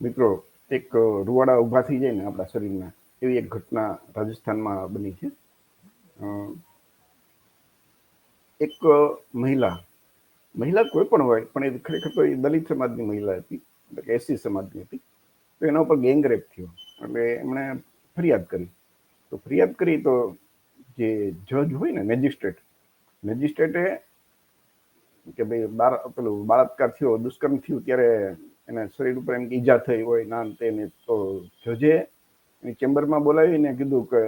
મિત્રો, એક રૂવાડા ઊભા થઈ જાય ને આપણા શરીરના એવી એક ઘટના રાજસ્થાનમાં બની છે. એક મહિલા મહિલા કોઈ પણ હોય, પણ એ ખરેખર તો એ દલિત સમાજની મહિલા હતી, એટલે કે એસસી સમાજની હતી, તો એના ઉપર ગેંગ રેપ થયો. એટલે એમણે ફરિયાદ કરી. તો ફરિયાદ કરી તો જે જજ હોય ને, મેજિસ્ટ્રેટ, મેજિસ્ટ્રેટે કે ભાઈ બાર, પેલું બળાત્કાર થયો, દુષ્કર્મ થયું, ત્યારે એને શરીર ઉપર એમ ઈજા થઈ હોય ના તેને તો જજે. એની ચેમ્બરમાં બોલાવીને કીધું કે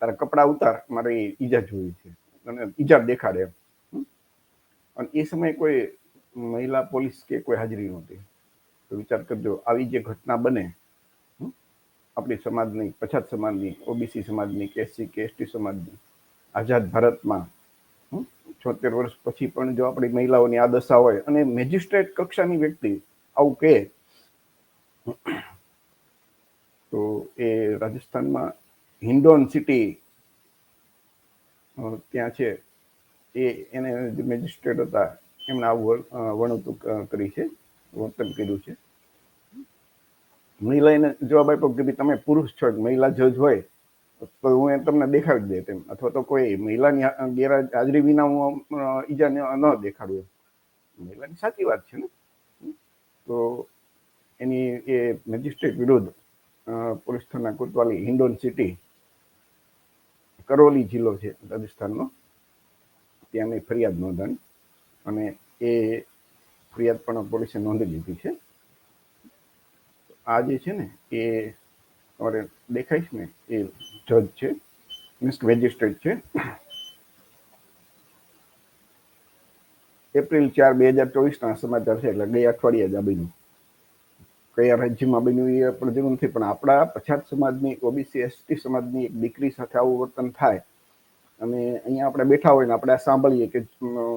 તારા કપડાં ઉતાર, મારે ઈજા જોઈ છે. અને ઈજા દેખાડે એમ. અને એ સમયે કોઈ મહિલા પોલીસ કે કોઈ હાજરી નહોતી. તો વિચાર કરજો, આવી જે ઘટના બને આપણી સમાજની, પછાત સમાજની, ઓબીસી સમાજની, કે એસસી, કે એસટી સમાજની, આઝાદ ભારતમાં છોતેર વર્ષ પછી પણ જો આપણી મહિલાઓની આ દશા હોય અને મેજિસ્ટ્રેટ કક્ષાની વ્યક્તિ આવું કહે તો એ રાજસ્થાનમાં હિન્ડોન સિટી ત્યાં છે. એ એને જે મેજિસ્ટ્રેટ હતા એમણે આવું વર- અ, વર્ણવતું કરી છે વર્તન કર્યું છે. મહિલાને જવાબ આપ્યો કે તમે પુરુષ છો મહિલા જજ હોય તો હું એ તમને દેખાડી દે તેમ અથવા તો કોઈ મહિલાની ગેરહાજરી વિના હું ઈજાને ઈજા ન ન દેખાડું એમ. મહિલાની સાચી વાત છે ને? તો એની એ મેજિસ્ટ્રેટ વિરુદ્ધ પોલીસ થાના કોતવાલી હિન્ડોન સિટી, કરોલી જિલ્લો છે રાજસ્થાનનો ત્યાં મેં ફરિયાદ નોંધાણી અને એ ફરિયાદ પણ પોલીસે નોંધી લીધી છે. આ જે છે ને, એ તમારે દેખાઈશ ને, એ જજ છે મીન્સ મેજિસ્ટ્રેટ છે. એપ્રિલ ચાર બે હજાર ચોવીસના સમાચાર છે, એટલે ગયા અઠવાડિયે જ આ કયા રાજ્યમાં બન્યું એ આપણે જરૂર નથી, પણ આપણા પછાત સમાજની, ઓબીસી, એસટી સમાજની એક દીકરી સાથે આવું વર્તન થાય, અને અહીંયા આપણે બેઠા હોય ને, આપણે સાંભળીએ કે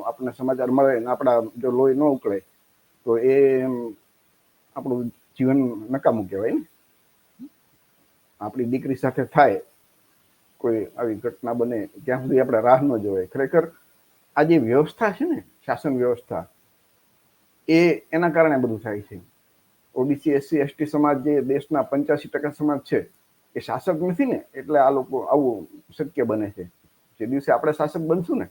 આપણને સમાચાર મળે ને, આપણા જો લોહી ન ઉકળે, તો એ આપણું જીવન નકામું કહેવાય આપણી દીકરી સાથે થાય કોઈ આવી ઘટના બને, ત્યાં સુધી આપણે રાહ ન જોવાય. ખરેખર આ જે વ્યવસ્થા છે ને, શાસન વ્યવસ્થા, એ એના કારણે બધું થાય છે. ઓબીસી, એસસી, એસટી સમાજ જે દેશના પંચ્યાસી ટકા સમાજ છે, એ શાસક નથી ને, એટલે આ લોકો આવું શક્ય બને છે. જે દિવસે આપણે શાસક બનશું ને,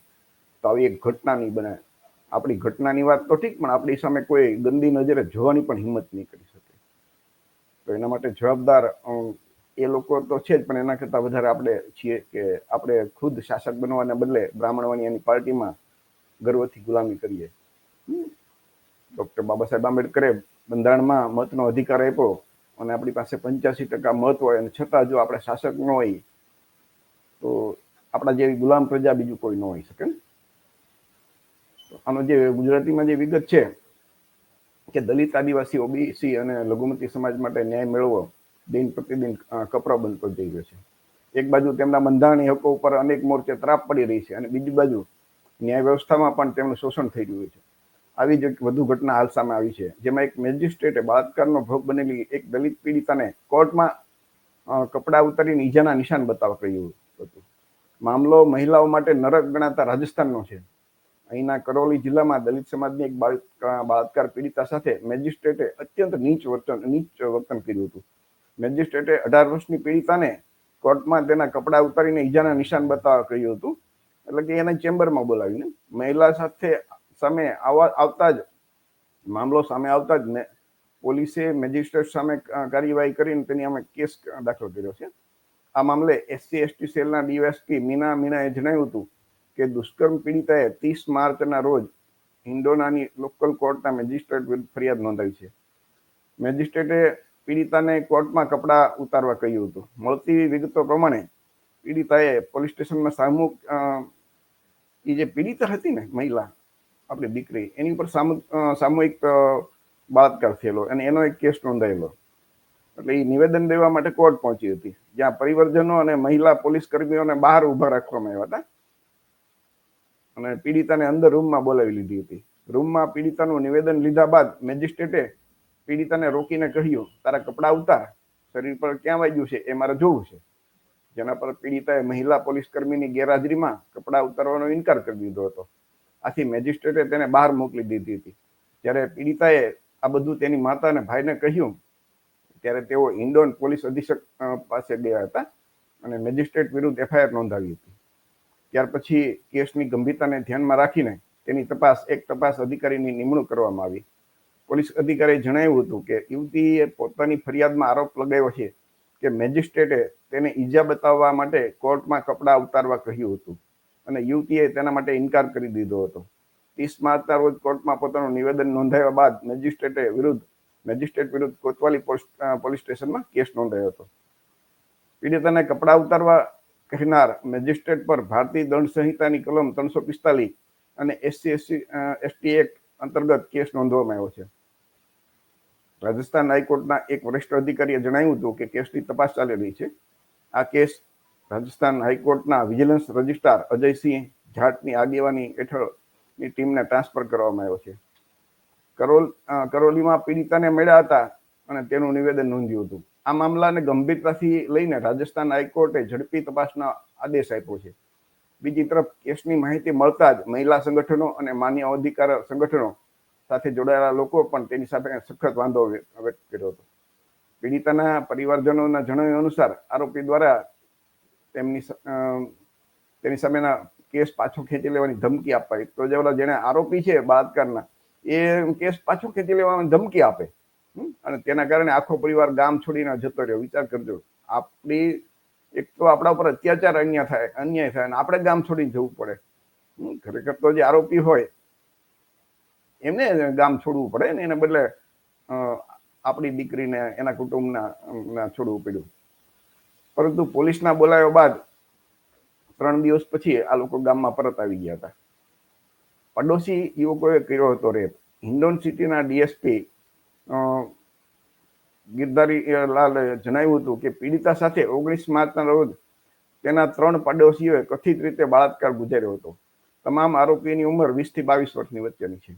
તો આવી એક ઘટના નહીં બને. આપણી ઘટનાની વાત તો ઠીક, પણ આપણી સામે કોઈ ગંદી નજરે જોવાની પણ હિંમત નહીં કરી શકે. તો એના માટે જવાબદાર એ લોકો તો છે જ, પણ એના કરતાં વધારે આપણે છીએ કે આપણે ખુદ શાસક બનવાને બદલે બ્રાહ્મણવાણી એની પાર્ટીમાં ગર્વથી ગુલામી કરીએ. ડૉક્ટર બાબા સાહેબ આંબેડકરે બંધારણમાં મતનો અધિકાર આપ્યો અને આપણી પાસે પંચ્યાસી ટકા મત હોય અને છતાં જો આપણે શાસક ન હોય, તો આપણા જેવી ગુલામ પ્રજા બીજું કોઈ ન હોઈ શકે આનો જે ગુજરાતીમાં જે વિગત છે કે દલિત આદિવાસી, ઓબીસી અને લઘુમતી સમાજ માટે ન્યાય મેળવવો દિન પ્રતિદિન કપરા બનતો જઈ રહ્યો છે. એક બાજુ તેમના બંધારણીય હકો ઉપર અનેક મોરચે ત્રાપ પડી રહી છે અને બીજી બાજુ ન્યાય વ્યવસ્થામાં પણ તેમનું શોષણ થઈ રહ્યું છે. આવી જ એક વધુ ઘટના હાલ સામે આવી છે, જેમાં એક મેજિસ્ટ્રેટે બળાત્કારનો ભોગ બનેલી એક દલિત પીડિતાને કોર્ટમાં કપડાં ઉતારીને ઈજાના નિશાન બતાવવા કહ્યું હતું. મામલો મહિલાઓ માટે નરક ગણાતા રાજસ્થાનનો છે. અહીંના કરોલી જિલ્લામાં દલિત સમાજની એક બાળક બળાત્કાર પીડિતા સાથે મેજિસ્ટ્રેટે અત્યંત નીચ વર્તન નીચ વર્તન કર્યું હતું. મેજિસ્ટ્રેટે અઢાર વર્ષની પીડિતાને કોર્ટમાં તેના કપડાં ઉતારીને ઈજાના નિશાન બતાવવા કહ્યું હતું. એટલે કે એને ચેમ્બરમાં બોલાવીને મહિલા સાથે સામે આવવા આવતા જ, મામલો સામે આવતા જ ને પોલીસે મેજિસ્ટ્રેટ સામે કાર્યવાહી કરીને તેની અમે કેસ દાખલ કર્યો છે. આ મામલે એસસી, એસટી સેલના ડીએસપી મીના મીણાએ જણાવ્યું હતું કે દુષ્કર્મ પીડિતાએ ત્રીસ માર્ચના રોજ હિન્ડોનાની લોકલ કોર્ટના મેજિસ્ટ્રેટ વિરુદ્ધ ફરિયાદ નોંધાવી છે. મેજિસ્ટ્રેટે પીડિતાને કોર્ટમાં કપડાં ઉતારવા કહ્યું હતું. મળતી વિગતો પ્રમાણે પીડિતાએ પોલીસ સ્ટેશનમાં સામૂહિક એ જે પીડિતા હતી ને મહિલા, આપણી દીકરી, એની ઉપર સામુ સામૂહિક બળાત્કાર થયેલો અને એનો એક કેસ નોંધાયેલો. એટલે એ નિવેદન દેવા માટે કોર્ટ પહોંચી હતી. જ્યાં પરિવારજનો અને મહિલા પોલીસ કર્મીઓને બહાર ઊભા રાખવામાં આવ્યા હતા. અને પીડિતાને અંદર રૂમમાં બોલાવી લીધી હતી. રૂમમાં પીડિતાનું નિવેદન લીધા બાદ મેજિસ્ટ્રેટે પીડિતાને રોકીને કહ્યું, તારા કપડાં ઉતાર, શરીર પર ક્યાં વાગ્યું છે એ મારે જોવું છે. જેના પર પીડિતાએ મહિલા પોલીસ કર્મીની ગેરહાજરીમાં કપડાં ઉતારવાનો ઇનકાર કરી દીધો હતો. આથી મેજિસ્ટ્રેટે તેને બહાર મોકલી દીધી હતી. જ્યારે પીડિતાએ આ બધું તેની માતા અને ભાઈને કહ્યું, ત્યારે તેઓ ઇન્ડોન પોલીસ અધિક્ષક પાસે ગયા હતા અને મેજિસ્ટ્રેટ વિરુદ્ધ એફઆઈઆર નોંધાવી હતી. ત્યાર પછી કેસની ગંભીરતાને ધ્યાનમાં રાખીને તેની તપાસ, એક તપાસ અધિકારીની નિમણૂક કરવામાં આવી. પોલીસ અધિકારીએ જણાવ્યું હતું કે યુવતીએ પોતાની ફરિયાદમાં આરોપ લગાવ્યો છે કે મેજિસ્ટ્રેટે તેને ઈજા બતાવવા માટે કોર્ટમાં કપડાં ઉતારવા કહ્યું હતું અને યુવતીએ તેના માટે ઇનકાર કરી દીધો હતો. ત્રીસ માર્ચના રોજ કોર્ટમાં પોતાનું નિવેદન નોંધાવ્યા બાદ મેજિસ્ટ્રેટે વિરુદ્ધ, મેજિસ્ટ્રેટ વિરુદ્ધ કોતવાલી પોલીસ સ્ટેશનમાં કેસ નોંધાયો હતો. પીડિતાને કપડાં ઉતારવા કહેનાર મેજિસ્ટ્રેટ પર ભારતીય દંડ સંહિતાની કલમ ત્રણસો પિસ્તાલીસ અને એસસી એસસી એસટી એક્ટ અંતર્ગત કેસ નોંધવામાં આવ્યો છે. રાજસ્થાન હાઈકોર્ટના એક વરિષ્ઠ અધિકારીએ જણાવ્યું હતું કે કેસની તપાસ ચાલી રહી છે. આ કેસ રાજસ્થાન હાઈકોર્ટના વિજિલન્સ રજિસ્ટ્રાર અજયસિંહ જાટની આગેવાની હેઠળની ટીમને ટ્રાન્સફર કરવામાં આવ્યો છે. કરોલ કરોલીમાં પીડિતાને મળ્યા હતા અને તેનું નિવેદન નોંધ્યું હતું. આ મામલાને ગંભીરતાથી લઈને રાજસ્થાન હાઈકોર્ટે ઝડપી તપાસના આદેશ આપ્યો છે. બીજી તરફ કેસની માહિતી મળતા જ મહિલા સંગઠનો અને માન્ય અધિકાર સંગઠનો સાથે જોડાયેલા લોકો પણ તેની સાથે સખત વાંધો વ્ય- વ્યક્ત કર્યો હતો પીડિતાના પરિવારજનોના જણાવ્યા અનુસાર આરોપી દ્વારા તેમની તેની સામેના કેસ પાછો ખેંચી લેવાની ધમકી આપવા તો જે ઓલા જેને આરોપી છે બળાત્કારના, એ કેસ પાછો ખેંચી લેવાની ધમકી આપે? અને તેના કારણે આખો પરિવાર ગામ છોડીને જતો રહ્યો વિચાર કરજો, આપણી એક તો આપણા ઉપર અત્યાચાર અન્યાય થાય અન્યાય થાય અને આપણે ગામ છોડીને જવું પડે? ખરેખર તો જે આરોપી હોય એમને ગામ છોડવું પડે ને એને બદલે આપણી દીકરીને એના કુટુંબના છોડવું પડ્યું. પરંતુ પોલીસના બોલાવ્યા બાદ ત્રણ દિવસ પછી આ લોકો ગામમાં પરત આવી ગયા હતા. પડોશી યુવકોએ કર્યો હતો રેપ. હિન્ડોન સિટીના ડીએસપી ગિરધારી લાલ જણાવ્યું હતું કે પીડિતા સાથે ઓગણીસ માર્ચના રોજ તેના ત્રણ પડોશીઓએ કથિત રીતે બળાત્કાર ગુજાર્યો હતો. તમામ આરોપીની ઉંમર વીસથી બાવીસ વર્ષની વચ્ચેની છે.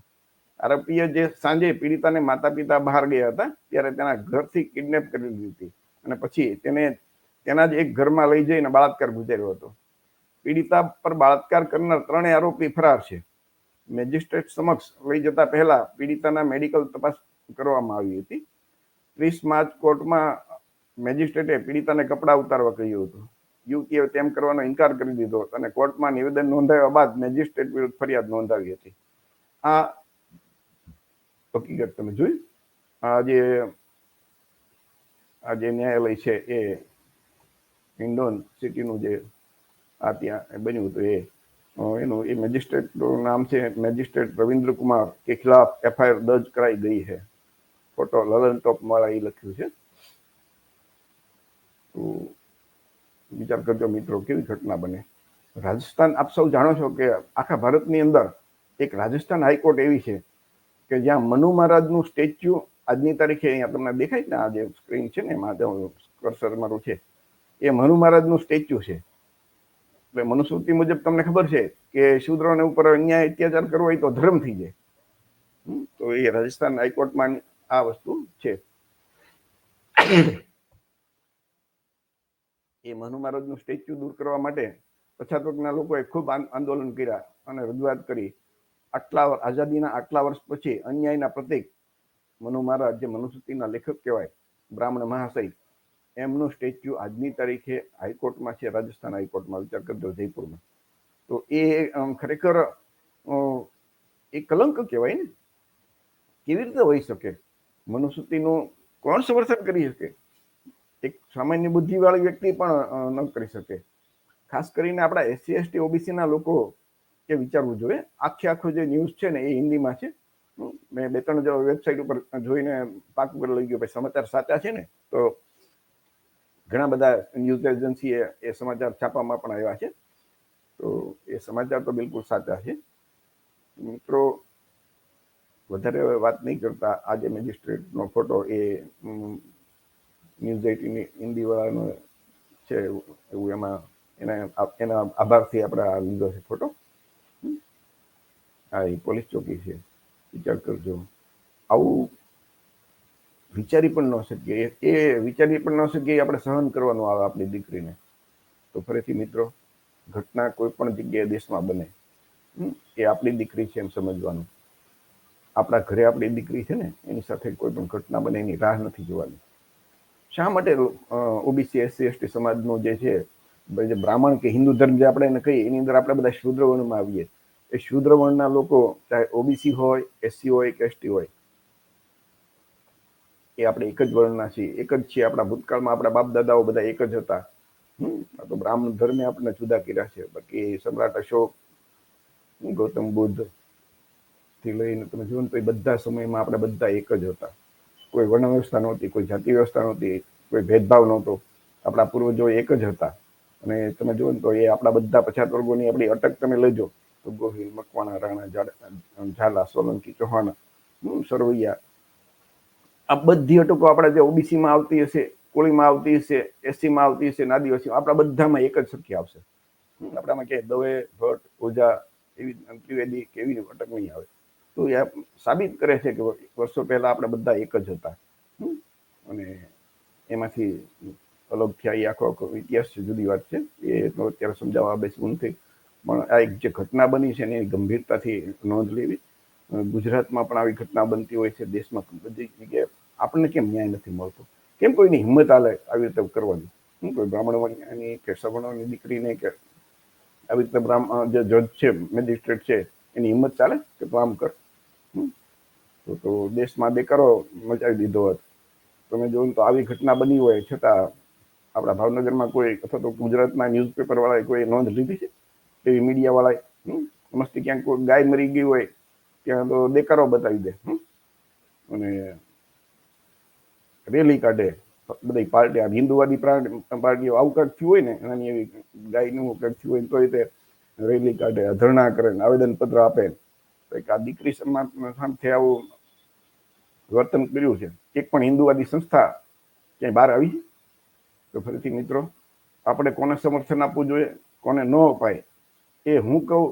આરોપીએ જે સાંજે પીડિતાને માતા પિતા બહાર ગયા હતા, ત્યારે તેના ઘરથી કિડનેપ કરી દીધી હતી. અને પછી તેને તેના જ એક ઘરમાં લઈ જઈને બળાત્કાર ગુજાર્યો હતો. પીડિતા પર બળાત્કાર કરનાર ત્રણેય આરોપી ફરાર છે. મેજિસ્ટ્રેટ સમક્ષ લઈ જતા પહેલા પીડિતાના મેડિકલ તપાસ કરવામાં આવી હતી. ત્રીસ માર્ચ કોર્ટમાં મેજિસ્ટ્રેટે પીડિતાને કપડાં ઉતારવા કહ્યું હતું. યુવતીએ તેમ કરવાનો ઇનકાર કરી દીધો હતો અને કોર્ટમાં નિવેદન નોંધાવ્યા બાદ મેજિસ્ટ્રેટ વિરુદ્ધ ફરિયાદ નોંધાવી હતી. આ હકીકત તમે જોઈ આ જે આ જે ન્યાયાલય છે એ ઇન્ડોન સિટીનું જે આ ત્યાં બન્યું હતું એનું એ મેજિસ્ટ્રેટનું નામ છે મેજિસ્ટ્રેટ રવિન્દ્ર કે ખિલાફ એફઆઈઆર દર્જ કરાઈ ગઈ છે. ફોટો લલન ટોપ વાળા એ લખ્યું છે. તો વિચાર કરજો મિત્રો, કેવી ઘટના બને? રાજસ્થાન આપ સૌ જાણો છો કે આખા ભારતની અંદર એક રાજસ્થાન હાઈકોર્ટ એવી છે કે જ્યાં મનુ મહારાજનું સ્ટેચ્યુ આજની તારીખે અહીંયા તમને દેખાય ને, આ જે સ્ક્રીન છે ને, એમાં કર્સર મારું છે, એ મનુ મહારાજનું સ્ટેચ્યુ છે. એટલે મનુસ્મૃતિ મુજબ તમને ખબર છે કે શૂદ્રોને ઉપર અન્યાય અત્યાચાર કરવો હોય તો ધર્મ થઈ જાય. તો એ રાજસ્થાન હાઈકોર્ટમાં આ વસ્તુ છે. એ મનુ મહારાજનું સ્ટેચ્યુ દૂર કરવા માટે પછાત વર્ગના લોકોએ ખૂબ આંદોલન કર્યા અને રજૂઆત કરી. આટલા આઝાદીના આટલા વર્ષ પછી અન્યાયના પ્રતિક મનુ મહારાજ, જે મનુસ્મૃતિના લેખક કહેવાય, બ્રાહ્મણ મહાશય, એમનું સ્ટેચ્યુ આજની તારીખે હાઈકોર્ટમાં છે, રાજસ્થાન હાઈકોર્ટમાં. વિચાર કરજો, જયપુરમાં. તો એ ખરેખર એ કલંક કહેવાય ને? કેવી રીતે હોઈ શકે? મનુસ્મૃતિનું કોણ સમર્થન કરી શકે? એક સામાન્ય બુદ્ધિવાળી વ્યક્તિ પણ ન કરી શકે. ખાસ કરીને આપણા એસસી, એસટી, ઓબીસીના લોકો એ વિચારવું જોઈએ. આખે આખો જે ન્યૂઝ છે ને એ હિન્દીમાં છે. મેં બે ત્રણ જો વેબસાઇટ ઉપર જોઈને પાકું કરી લઈ ગયો ભાઈ સમાચાર સાચા છે ને, તો ઘણા બધા ન્યૂઝ એજન્સીએ એ સમાચાર છાપવામાં પણ આવ્યા છે. તો એ સમાચાર તો બિલકુલ સાચા છે. મિત્રો, વધારે વાત નહીં કરતા, આજે મેજિસ્ટ્રેટનો ફોટો એ ન્યૂઝ એટીની હિન્દીવાળાનો છે, એવું એમાં એના એના આભારથી આપણે લીધો છે ફોટો. એ પોલીસ ચોકી છે, વિચાર કરજો. આવું વિચારી પણ ન શકીએ. એ- વિચારી પણ ન શકીએ આપણે સહન કરવાનું આવે આપણી દીકરીને. તો ફરીથી મિત્રો, ઘટના કોઈ પણ જગ્યાએ દેશમાં બને એ આપણી દીકરી છે એમ સમજવાનું. આપણા ઘરે આપણી દીકરી છે ને, એની સાથે કોઈ પણ ઘટના બને, એની રાહ નથી જોવાની. શા માટે ઓબીસી, એસસી, એસટી સમાજનો જે છે બ્રાહ્મણ કે હિન્દુ ધર્મ જે આપણે એને કહીએ, એની અંદર આપણે બધા શુદ્ર આવીએ. એ શુદ્ર વર્ણના લોકો, ચાહે ઓબીસી હોય એસસી હોય, કે એસટી હોય, એ આપણે એક જ વર્ણના છીએ. એક જ છીએ આપણા ભૂતકાળમાં, આપણા બાપ દાદાઓ બધા એક જ હતા. હમ, આ તો બ્રાહ્મણ ધર્મે આપણને જુદા કર્યા છે. બાકી સમ્રાટ અશોક, ગૌતમ બુદ્ધથી લઈને તમે જુઓ તો એ બધા સમયમાં આપણે બધા એક જ હતા. કોઈ વર્ણ વ્યવસ્થા નહોતી, કોઈ જાતિ વ્યવસ્થા નહોતી, કોઈ ભેદભાવ નહોતો. આપણા પૂર્વજો એક જ હતા. અને તમે જુઓ ને તો એ આપણા બધા પછાત વર્ગોની આપણી અટક તમે લેજો. તો ગોહિલ મકવાણા રાણા ઝાલા, સોલંકી, ચૌહાણ સરવૈયા. આ બધી અટકો આપણા જે ઓબીસીમાં આવતી હશે, કોળીમાં આવતી હશે, એસસીમાં આવતી હશે આદિવાસીમાં આપણા બધામાં એક જ સરખી આવશે. આપણામાં કે દવે, ભટ્ટ, ઓઝા એવી ત્રિવેદી કે એવી અટક નહીં આવે. તો એ સાબિત કરે છે કે વર્ષો પહેલા આપણે બધા એક જ હતા. અને એમાંથી અલગ થયા. એ આખો આખો ઇતિહાસ છે, જુદી વાત છે. એ અત્યારે સમજાવવા બેસવું નથી. પણ આ એક જે ઘટના બની છે એની ગંભીરતાથી નોંધ લેવી. ગુજરાતમાં પણ આવી ઘટના બનતી હોય છે, દેશમાં બધી જગ્યાએ આપણને કેમ ન્યાય નથી મળતો? કેમ કોઈની હિંમત આલે આવી રીતે કરવાની? શું કોઈ બ્રાહ્મણની કે સવર્ણોની દીકરીને કે આવી રીતે બ્રાહ્મણ જે જજ છે, મેજિસ્ટ્રેટ છે, એની હિંમત ચાલે કે તું આમ કર? તો તો દેશમાં બેકારો મચાવી દીધો હોત. તમે જોયું તો આવી ઘટના બની હોય છતાં આપણા ભાવનગરમાં કોઈ અથવા તો ગુજરાતના ન્યૂઝપેપરવાળાએ કોઈ નોંધ લીધી છે? એવી મીડિયા વાળાએ મસ્તી ક્યાંક ગાય મરી ગઈ હોય, ત્યાં તો દેકારો બતાવી દે અને રેલી કાઢે બધી પાર્ટી, આ હિન્દુવાદી પાર્ટીઓ આવું કાંક થયું હોય ને એનાની એવી ગાયનું કાંક થયું હોય તો એ રેલી કાઢે ધરણા કરે આવેદન પત્ર આપે. કે આ દીકરી સાથે આવું વર્તન કર્યું છે. એક પણ હિન્દુવાદી સંસ્થા ક્યાંય બહાર આવી તો ફરીથી મિત્રો, આપણે કોને સમર્થન આપવું જોઈએ, કોને ન અપાય એ હું કહું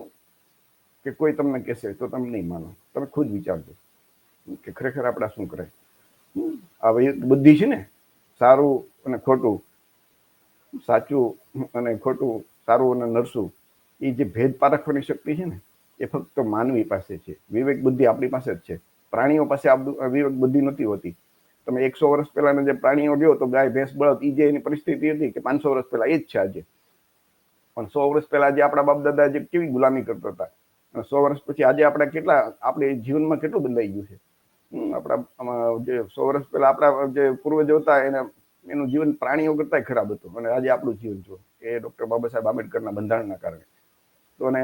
કે કોઈ તમને કહેશે, તો તમે નહીં માનો. તમે ખુદ વિચારજો કે ખરેખર આપણા શું કરે. આ બુદ્ધિ છે ને, સારું અને ખોટું, સાચું અને ખોટું, સારું અને નરસું, એ જે ભેદ પારખવાની શક્તિ છે ને, એ ફક્ત માનવી પાસે છે. વિવેક બુદ્ધિ આપણી પાસે જ છે. પ્રાણીઓ પાસે વિવેક બુદ્ધિ નથી હોતી. તમે એકસો વર્ષ પહેલાના જે પ્રાણીઓ ગયો તો ગાય, ભેંસ, બળદ એ જે એની પરિસ્થિતિ હતી કે પાંચસો વર્ષ પહેલા એ જ છે આજે. પણ સો વર્ષ પહેલા જે આપણા બાપ દાદા જે કેવી ગુલામી કરતા હતા સો વર્ષ પછી આજે આપણે કેટલા, આપણે જીવનમાં કેટલું બદલાઈ ગયું છે? આપણા જે સો વર્ષ પહેલા આપણા જે પૂર્વજો હતા, એને, એનું જીવન પ્રાણીઓ કરતા ખરાબ હતું. અને આજે આપણું જીવન જો, એ ડૉક્ટર બાબા સાહેબ આંબેડકરના બંધારણના કારણે. તો અને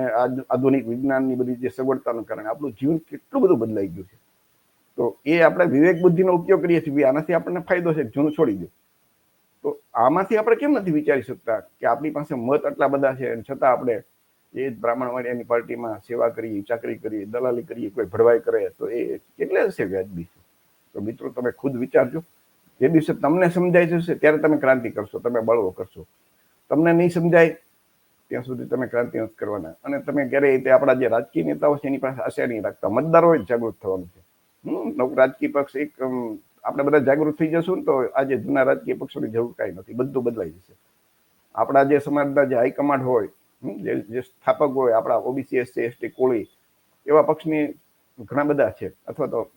આધુનિક વિજ્ઞાનની બધી જે સગવડતાના કારણે આપણું જીવન કેટલું બધું બદલાઈ ગયું છે? તો એ આપણે વિવેક બુદ્ધિનો ઉપયોગ કરીએ છીએ. આનાથી આપણને ફાયદો છે, જૂનું છોડી દો. તો આમાંથી આપણે કેમ નથી વિચારી શકતા કે આપણી પાસે મત આટલા બધા છે અને છતાં આપણે એ જ બ્રાહ્મણવાડિયાની પાર્ટીમાં સેવા કરીએ, ચાકરી કરીએ, દલાલી કરીએ, કોઈ ભરવાઈ કરે, તો એ કેટલે હશે વ્યાજબી? છે તો મિત્રો, તમે ખુદ વિચારજો. જે દિવસે તમને સમજાઈ જશે, ત્યારે તમે ક્રાંતિ કરશો, તમે બળવો કરશો. તમને નહીં સમજાય, ત્યાં સુધી તમે ક્રાંતિ નથી કરવાના. અને તમે ક્યારેય તે આપણા જે રાજકીય નેતાઓ છે, એની પાસે આશા નહીં રાખતા. મતદારો જ જાગૃત થવાનું છે. હમ રાજકીય પક્ષ એક આપણે બધા જાગૃત થઈ જશું ને તો આજે જૂના રાજકીય પક્ષોની જરૂર કાંઈ નથી. બધું બદલાઈ જશે. આપણા જે સમાજના જે હાઈકમાન્ડ હોય જે જે સ્થાપક હોય, આપણા ઓબીસી એસસી, એસટી, કોળી, એવા પક્ષની ઘણા બધા છે. અથવા તો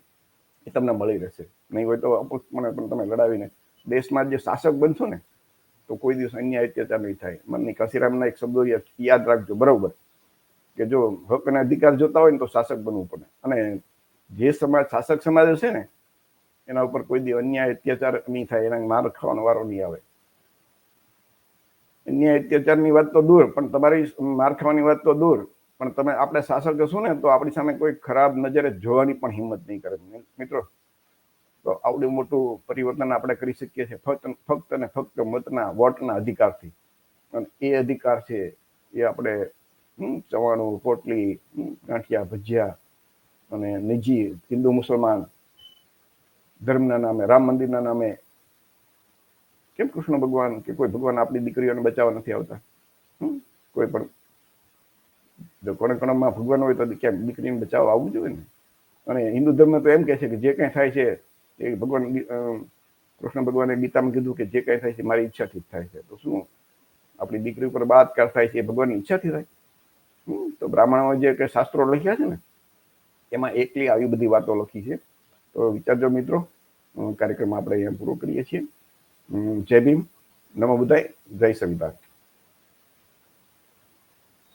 એ તમને મળી રહેશે. નહીં હોય તો અપક્ષપણે પણ તમે લડાવીને દેશમાં જે શાસક બનશો ને, તો કોઈ દિવસ અન્યાય, અત્યાચાર નહીં થાય. મનની કાશીરામના એક શબ્દો યાદ રાખજો બરાબર. કે જો હક અને અધિકાર જોતા હોય ને તો શાસક બનવું પડે. અને જે સમાજ, શાસક સમાજ હશે ને એના ઉપર કોઈ દી અન્યાય, અત્યાચાર નહીં થાય, એના માર ખાવાનો વારો નહીં આવે. અન્યાય, અત્યાચારની વાત તો દૂર, પણ તમારી પણ તમે, આપણે શાસક હશું ને, તો આપણી સામે કોઈ ખરાબ નજરે જોવાની પણ હિંમત નહીં કરે. મિત્રો, તો આવડું મોટું પરિવર્તન આપણે કરી શકીએ છીએ. ફક્ત ફક્ત અને ફક્ત મતના, વોટના અધિકારથી. અને એ અધિકાર છે, એ આપણે ચવાણું, પોટલી ગાંઠિયા, ભજીયા અને નિજી હિન્દુ મુસલમાન ધર્મના નામે, રામ મંદિરના નામે. કેમ કૃષ્ણ ભગવાન કે કોઈ ભગવાન આપણી દીકરીઓને બચાવવા નથી આવતા? કોઈ પણ. જો કોણે કોણામાં ભગવાન હોય તો કેમ દીકરીને બચાવવા આવવું જોઈએ ને? અને હિન્દુ ધર્મ તો એમ કે છે કે જે કંઈ થાય છે, એ ભગવાન કૃષ્ણ ભગવાને ગીતામાં કીધું કે જે કંઈ થાય છે મારી ઈચ્છાથી જ થાય છે. તો શું? આપણી દીકરી ઉપર બળાત્કાર થાય છે, એ ભગવાનની ઈચ્છાથી થાય? તો બ્રાહ્મણો જે કંઈ શાસ્ત્રો લખ્યા છે ને, એમાં એકલી આવી બધી વાતો લખી છે. તો વિચારજો મિત્રો. કાર્યક્રમ આપણે અહીંયા પૂરો કરીએ છીએ. જય ભીમ. નમો બુદ્ધાય જય સંવિધાન.